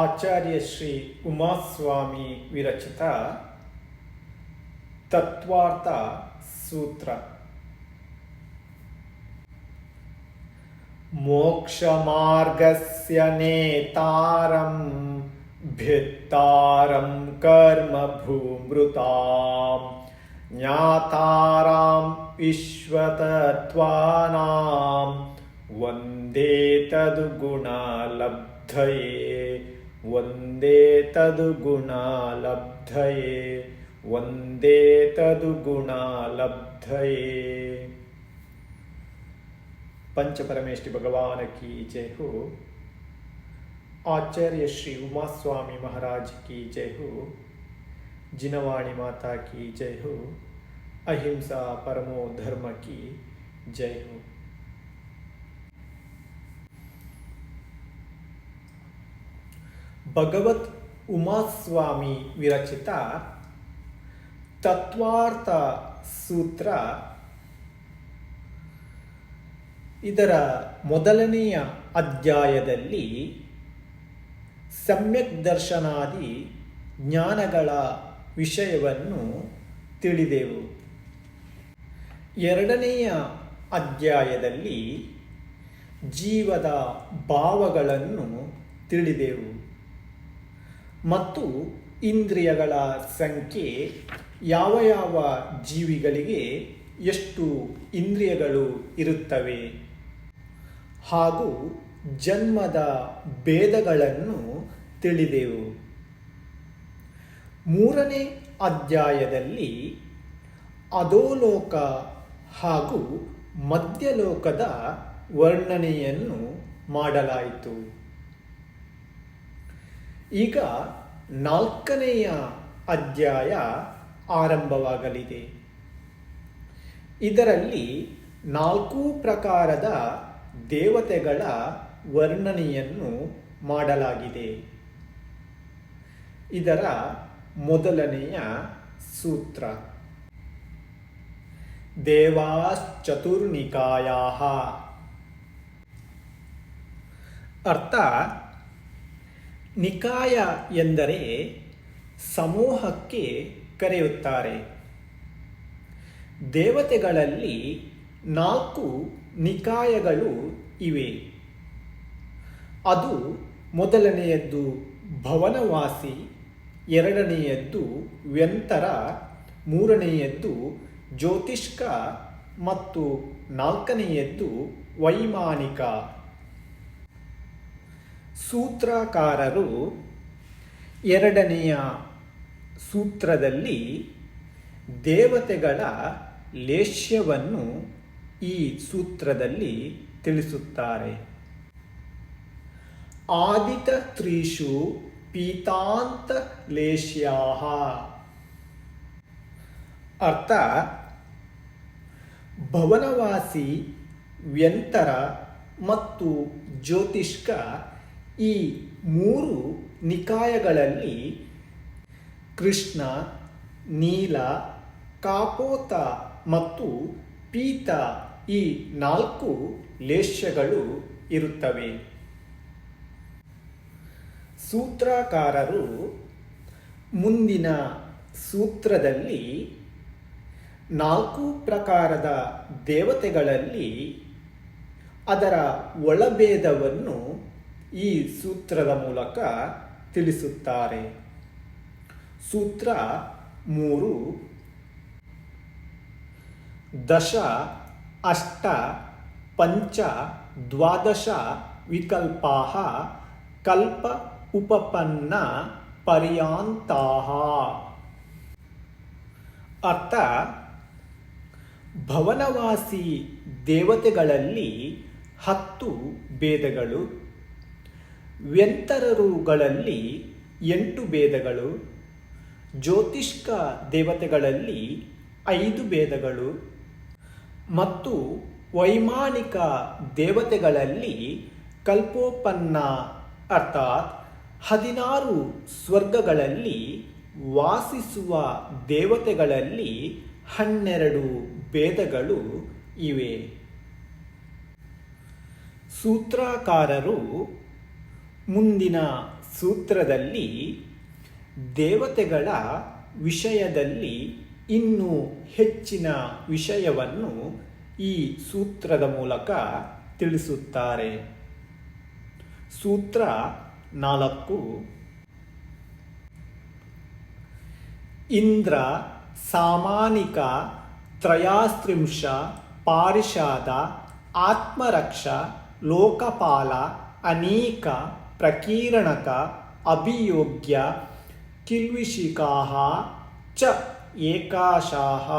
ಆಚಾರ್ಯ ಶ್ರೀ ಉಮಾಸ್ವಾಮಿ ವಿರಚಿತ ತತ್ವಾರ್ಥ ಸೂತ್ರ मोक्षमार्गस्य नेतारं भित्तारं कर्मभूमृतां ज्ञातारां विश्वतत्त्वानां वन्दे तद्गुणालब्धये वंदे तद्गुणालब्धये वंदे तद्गुणालब्धये। पंचपरमेष्टि भगवान की जय हो। आचार्य श्री उमास्वामी महाराज की जय हो। जिनवाणी माता की जय हो। अहिंसा परमो धर्म की जय हो। ಭಗವತ್ ಉಮಾಸ್ವಾಮಿ ವಿರಚಿತ ತತ್ವಾರ್ಥ ಸೂತ್ರ ಇದರ ಮೊದಲನೆಯ ಅಧ್ಯಾಯದಲ್ಲಿ ಸಮ್ಯಕ್ ದರ್ಶನಾದಿ ಜ್ಞಾನಗಳ ವಿಷಯವನ್ನು ತಿಳಿದೆವು. ಎರಡನೆಯ ಅಧ್ಯಾಯದಲ್ಲಿ ಜೀವದ ಭಾವಗಳನ್ನು ತಿಳಿದೆವು. ಮತ್ತು ಇಂದ್ರಿಯಗಳ ಸಂಖ್ಯೆ ಯಾವ ಯಾವ ಜೀವಿಗಳಿಗೆ ಎಷ್ಟು ಇಂದ್ರಿಯಗಳು ಇರುತ್ತವೆ? ಹಾಗೂ ಜನ್ಮದ ಭೇದಗಳನ್ನು ತಿಳಿದೆವು. ಮೂರನೇ ಅಧ್ಯಾಯದಲ್ಲಿ ಅಧೋಲೋಕ ಹಾಗೂ ಮಧ್ಯಲೋಕದ ವರ್ಣನೆಯನ್ನು ಮಾಡಲಾಯಿತು. ಈಗ ನಾಲ್ಕನೆಯ ಅಧ್ಯಾಯ ಆರಂಭವಾಗಲಿದೆ. ಇದರಲ್ಲಿ ನಾಲ್ಕು ಪ್ರಕಾರದ ದೇವತೆಗಳ ವರ್ಣನೆಯನ್ನು ಮಾಡಲಾಗಿದೆ. ಇದರ ಮೊದಲನೆಯ ಸೂತ್ರ. ದೇವಾಶ್ಚತುರ್ನಿಕಾಯ ಅರ್ಥ ನಿಕಾಯ ಎಂದರೆ ಸಮೂಹಕ್ಕೆ ಕರೆಯುತ್ತಾರೆ. ದೇವತೆಗಳಲ್ಲಿ ನಾಲ್ಕು ನಿಕಾಯಗಳು ಇವೆ. ಅದು ಮೊದಲನೆಯದ್ದು ಭವನವಾಸಿ, ಎರಡನೆಯದ್ದು ವ್ಯಂತರ, ಮೂರನೆಯದ್ದು ಜ್ಯೋತಿಷ್ಕ ಮತ್ತು ನಾಲ್ಕನೆಯದ್ದು ವೈಮಾನಿಕ. ಸೂತ್ರಕಾರರು ಎರಡನೆಯ ಸೂತ್ರದಲ್ಲಿ ದೇವತೆಗಳ ಲೇಷ್ಯವನ್ನು ಈ ಸೂತ್ರದಲ್ಲಿ ತಿಳಿಸುತ್ತಾರೆ. ಆದಿತ ತ್ರೀಷು ಪೀತಾಂತ ಲೇಷ್ಯಾ ಅರ್ಥ, ಭವನವಾಸಿ ವ್ಯಂತರ ಮತ್ತು ಜ್ಯೋತಿಷ್ಕ ಈ ಮೂರು ನಿಕಾಯಗಳಲ್ಲಿ ಕೃಷ್ಣ, ನೀಲ, ಕಾಪೋತ ಮತ್ತು ಪೀತ ಈ ನಾಲ್ಕು ಲೇಷ್ಯಗಳು ಇರುತ್ತವೆ. ಸೂತ್ರಕಾರರು ಮುಂದಿನ ಸೂತ್ರದಲ್ಲಿ ನಾಲ್ಕು ಪ್ರಕಾರದ ದೇವತೆಗಳಲ್ಲಿ ಅದರ ಒಳಭೇದವನ್ನು ಈ ಸೂತ್ರದ ಮೂಲಕ ತಿಳಿಸುತ್ತಾರೆ. ಸೂತ್ರ ಮೂರು, ದಶ, ಅಷ್ಟ, ಪಂಚ, ದ್ವಾದಶ ವಿಕಲ್ಪಾ ಕಲ್ಪ, ಉಪಪನ್ನ ಪರ್ಯಾಂತಾ ಅರ್ಥ, ಭವನವಾಸಿ ದೇವತೆಗಳಲ್ಲಿ ಹತ್ತು ಭೇದಗಳು ವ್ಯಂತರರುಗಳಲ್ಲಿ ಎಂಟು ಭೇದಗಳು, ಜ್ಯೋತಿಷ್ಕ ದೇವತೆಗಳಲ್ಲಿ ಐದು ಭೇದಗಳು ಮತ್ತು ವೈಮಾನಿಕ ದೇವತೆಗಳಲ್ಲಿ ಕಲ್ಪೋಪನ್ನ ಅರ್ಥಾತ್ ಹದಿನಾರು ಸ್ವರ್ಗಗಳಲ್ಲಿ ವಾಸಿಸುವ ದೇವತೆಗಳಲ್ಲಿ ಹನ್ನೆರಡು ಭೇದಗಳು ಇವೆ. ಸೂತ್ರಕಾರರು ಮುಂದಿನ ಸೂತ್ರದಲ್ಲಿ ದೇವತೆಗಳ ವಿಷಯದಲ್ಲಿ ಇನ್ನೂ ಹೆಚ್ಚಿನ ವಿಷಯವನ್ನು ಈ ಸೂತ್ರದ ಮೂಲಕ ತಿಳಿಸುತ್ತಾರೆ. ಸೂತ್ರ ನಾಲ್ಕು. ಇಂದ್ರ ಸಾಮಾನಿಕ ತ್ರಯಾಸ್ತ್ರಿಂಶ ಪಾರಿಷಾದ ಆತ್ಮರಕ್ಷ ಲೋಕಪಾಲ ಅನೇಕ ಪ್ರಕೀರಣಕ ಅಭಿಯೋಗ್ಯ ಕಿಲ್ವಿಷಿಕಾ ಚ ಏಕಾಶಾಹ.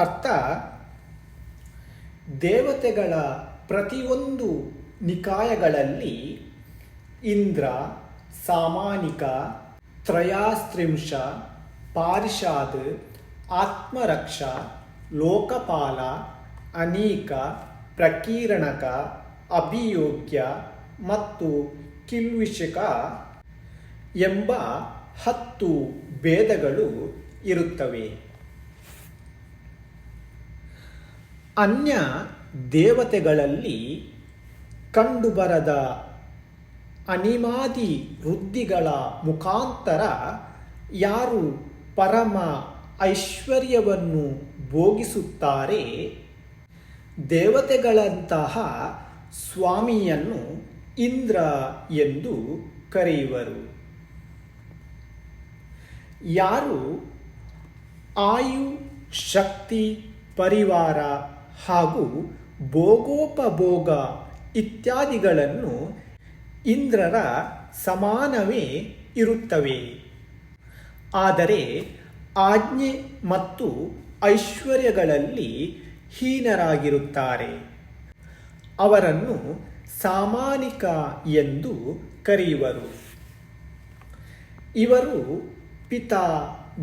ಅರ್ಥ? ದೇವತೆಗಳ ಪ್ರತಿಯೊಂದು ನಿಕಾಯಗಳಲ್ಲಿ ಇಂದ್ರ, ಸಾಮಾನಿಕ, ತ್ರಯಾಸ್ತ್ರಿಂಶ, ಪಾರಿಷಾದ್, ಆತ್ಮರಕ್ಷ, ಲೋಕಪಾಲ, ಅನೇಕ, ಪ್ರಕೀರಣಕ ಅಭಿಯೋಗ್ಯ ಮತ್ತು ಕಿಲ್ವಿಷಕ ಎಂಬ ಹತ್ತು ಭೇದಗಳು ಇರುತ್ತವೆ. ಅನ್ಯ ದೇವತೆಗಳಲ್ಲಿ ಕಂಡುಬರದ ಅನಿಮಾದಿ ವೃದ್ಧಿಗಳ ಮುಖಾಂತರ ಯಾರು ಪರಮ ಐಶ್ವರ್ಯವನ್ನು ಭೋಗಿಸುತ್ತಾರೆ? ದೇವತೆಗಳಂತಹ ಸ್ವಾಮಿಯನ್ನು ಇಂದ್ರ ಎಂದು ಕರೆಯುವರು. ಯಾರು ಆಯು, ಶಕ್ತಿ, ಪರಿವಾರ ಹಾಗೂ ಭೋಗೋಪಭೋಗ ಇತ್ಯಾದಿಗಳನ್ನು ಇಂದ್ರರ ಸಮಾನವೇ ಇರುತ್ತವೆ. ಆದರೆ ಆಜ್ಞೆ ಮತ್ತು ಐಶ್ವರ್ಯಗಳಲ್ಲಿ ಹೀನರಾಗಿರುತ್ತಾರೆ. ಅವರನ್ನು ಸಾಮಾನಿಕ ಎಂದು ಕರೆಯುವರು. ಇವರು ಪಿತಾ,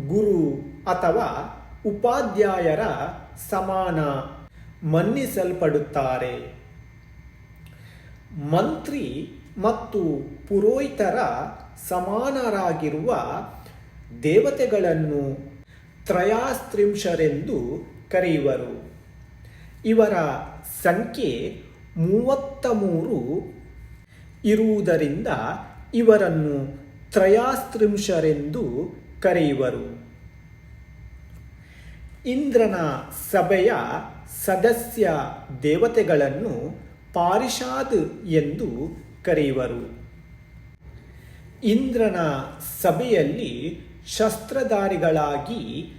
ಗುರು ಅಥವಾ ಉಪಾಧ್ಯಾಯರ ಸಮಾನ ಮನ್ನಿಸಲ್ಪಡುತ್ತಾರೆ. ಮಂತ್ರಿ ಮತ್ತು ಪುರೋಹಿತರ ಸಮಾನರಾಗಿರುವ ದೇವತೆಗಳನ್ನು ತ್ರಯಾಸ್ತ್ರಿಂಶರೆಂದು ಕರೆಯುವರು. ಇವರ ಸಂಖ್ಯೆ ಮೂವತ್ತ ಮೂರು ಇರುವುದರಿಂದ ಇವರನ್ನು ತ್ರಯಾಸ್ತ್ರಿಂಶರೆಂದು ಕರೆಯುವರು. ಇಂದ್ರನ ಸಭೆಯ ಸದಸ್ಯ ದೇವತೆಗಳನ್ನು ಪಾರಿಷಾದ್ ಎಂದು ಕರೆಯುವರು. ಇಂದ್ರನ ಸಭೆಯಲ್ಲಿ ಶಸ್ತ್ರಧಾರಿಗಳಾಗಿ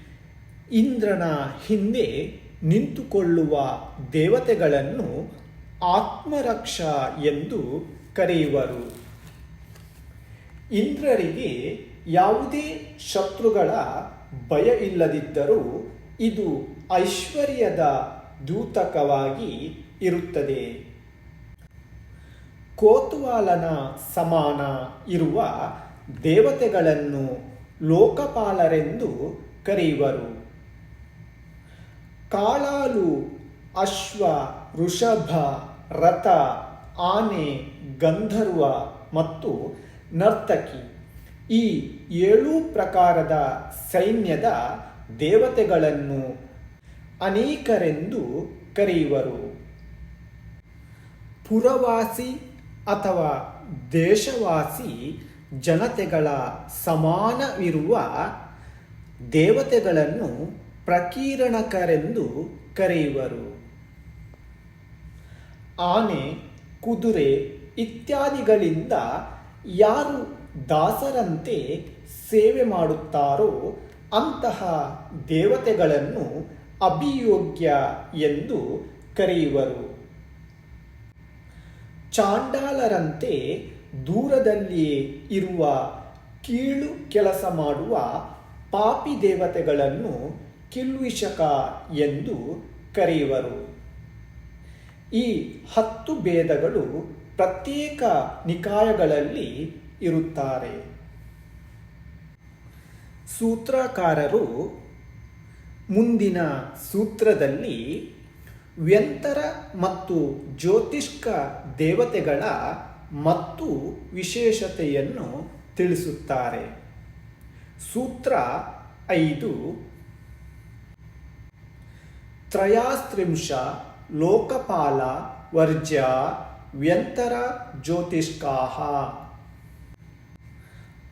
ಇಂದ್ರನ ಹಿಂದೆ ನಿಂತುಕೊಳ್ಳುವ ದೇವತೆಗಳನ್ನು ಆತ್ಮರಕ್ಷ ಎಂದು ಕರೆಯುವರು. ಇಂದ್ರರಿಗೆ ಯಾವುದೇ ಶತ್ರುಗಳ ಭಯ ಇಲ್ಲದಿದ್ದರೂ ಇದು ಐಶ್ವರ್ಯದ ದೂತಕವಾಗಿ ಇರುತ್ತದೆ. ಕೋತುವಾಲನ ಸಮಾನ ಇರುವ ದೇವತೆಗಳನ್ನು ಲೋಕಪಾಲರೆಂದು ಕರೆಯುವರು. ಕಾಳಾಲು, ಅಶ್ವ, ವೃಷಭ ರಥ, ಆನೆ, ಗಂಧರ್ವ ಮತ್ತು ನರ್ತಕಿ. ಈ ಏಳು ಪ್ರಕಾರದ ಸೈನ್ಯದ ದೇವತೆಗಳನ್ನು ಅನೇಕರೆಂದು ಕರೆಯುವರು. ಪುರವಾಸಿ ಅಥವಾ ದೇಶವಾಸಿ ಜನತೆಗಳ ಸಮಾನವಿರುವ ದೇವತೆಗಳನ್ನು ಪ್ರಕೀರ್ಣಕರೆಂದು ಕರೆಯುವರು. ಆನೆ, ಕುದುರೆ ಇತ್ಯಾದಿಗಳಿಂದ ಯಾರು ದಾಸರಂತೆ ಸೇವೆ ಮಾಡುತ್ತಾರೋ ಅಂತಹ ದೇವತೆಗಳನ್ನು ಅಭಿಯೋಗ್ಯ ಎಂದು ಕರೆಯುವರು. ಚಾಂಡಾಲರಂತೆ ದೂರದಲ್ಲಿಯೇ ಇರುವ ಕೀಳು ಕೆಲಸ ಮಾಡುವ ಪಾಪಿ ದೇವತೆಗಳನ್ನು ಕಿಲ್ವಿಷಕ ಎಂದು ಕರೆಯುವರು. ಈ ಹತ್ತು ಭೇದಗಳು ಪ್ರತ್ಯೇಕ ನಿಕಾಯಗಳಲ್ಲಿ ಇರುತ್ತಾರೆ. ಸೂತ್ರಕಾರರು ಮುಂದಿನ ಸೂತ್ರದಲ್ಲಿ ವ್ಯಂತರ ಮತ್ತು ಜ್ಯೋತಿಷ್ಕ ದೇವತೆಗಳ ಮತ್ತು ವಿಶೇಷತೆಯನ್ನು ತಿಳಿಸುತ್ತಾರೆ. ಸೂತ್ರ ಐದು. ತ್ರಯಾಸ್ತ್ರಿಂಶ ಲೋಕಪಾಲ ವರ್ಜ್ಯ ವ್ಯಂತರ ಜ್ಯೋತಿಷ್ಕಾಹ.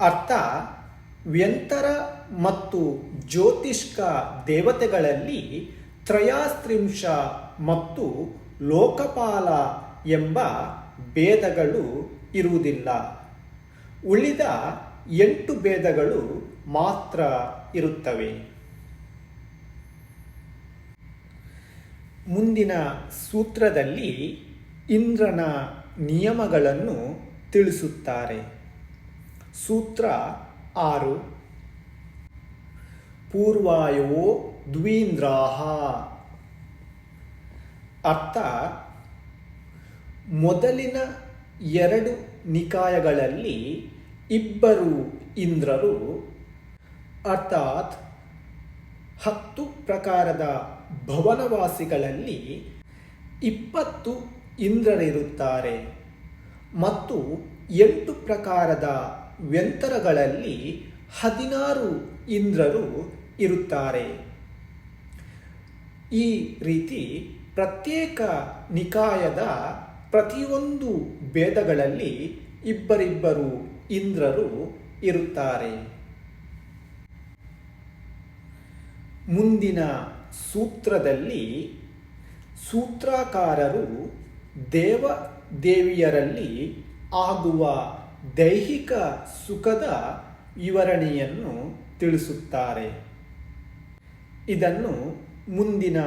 ಅರ್ಥ, ವ್ಯಂತರ ಮತ್ತು ಜ್ಯೋತಿಷ್ಕ ದೇವತೆಗಳಲ್ಲಿ ತ್ರಯಾಸ್ತ್ರಿಂಶ ಮತ್ತು ಲೋಕಪಾಲ ಎಂಬ ಭೇದಗಳು ಇರುವುದಿಲ್ಲ. ಉಳಿದ ಎಂಟು ಭೇದಗಳು ಮಾತ್ರ ಇರುತ್ತವೆ. ಮುಂದಿನ ಸೂತ್ರದಲ್ಲಿ ಇಂದ್ರನ ನಿಯಮಗಳನ್ನು ತಿಳಿಸುತ್ತಾರೆ. ಸೂತ್ರ ಆರು. ಪೂರ್ವಾಯೋ ದ್ವೀಂದ್ರಾಹ. ಅರ್ಥ, ಮೊದಲಿನ ಎರಡು ನಿಕಾಯಗಳಲ್ಲಿ ಇಬ್ಬರು ಇಂದ್ರರು, ಅರ್ಥಾತ್ ಹತ್ತು ಪ್ರಕಾರದ ಭವನವಾಸಿಗಳಲ್ಲಿ ಇಪ್ಪತ್ತು ಇಂದ್ರರಿರುತ್ತಾರೆ ಮತ್ತು ಎಂಟು ಪ್ರಕಾರದ ವ್ಯಂತರಗಳಲ್ಲಿ ಹದಿನಾರು ಇಂದ್ರರು ಇರುತ್ತಾರೆ. ಈ ರೀತಿ ಪ್ರತ್ಯೇಕ ನಿಕಾಯದ ಪ್ರತಿಯೊಂದು ಭೇದಗಳಲ್ಲಿ ಇಬ್ಬರಿಬ್ಬರು ಇಂದ್ರರು ಇರುತ್ತಾರೆ. ಮುಂದಿನ ಸೂತ್ರದಲ್ಲಿ ಸೂತ್ರಕಾರರು ದೇವ ದೇವಿಯರಲ್ಲಿ ಆಗುವ ದೈಹಿಕ ಸುಖದ ವಿವರಣೆಯನ್ನು ತಿಳಿಸುತ್ತಾರೆ. ಇದನ್ನು ಮುಂದಿನ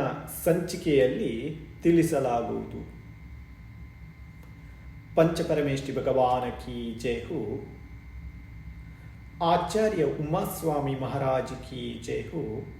ಸಂಚಿಕೆಯಲ್ಲಿ ತಿಳಿಸಲಾಗುವುದು. ಪಂಚಪರಮೇಶ್ವರಿ ಭಗವಾನ ಕಿ ಜೈಹು ಆಚಾರ್ಯ ಉಮಾಸ್ವಾಮಿ ಮಹಾರಾಜ್ ಕಿ ಜೈಹು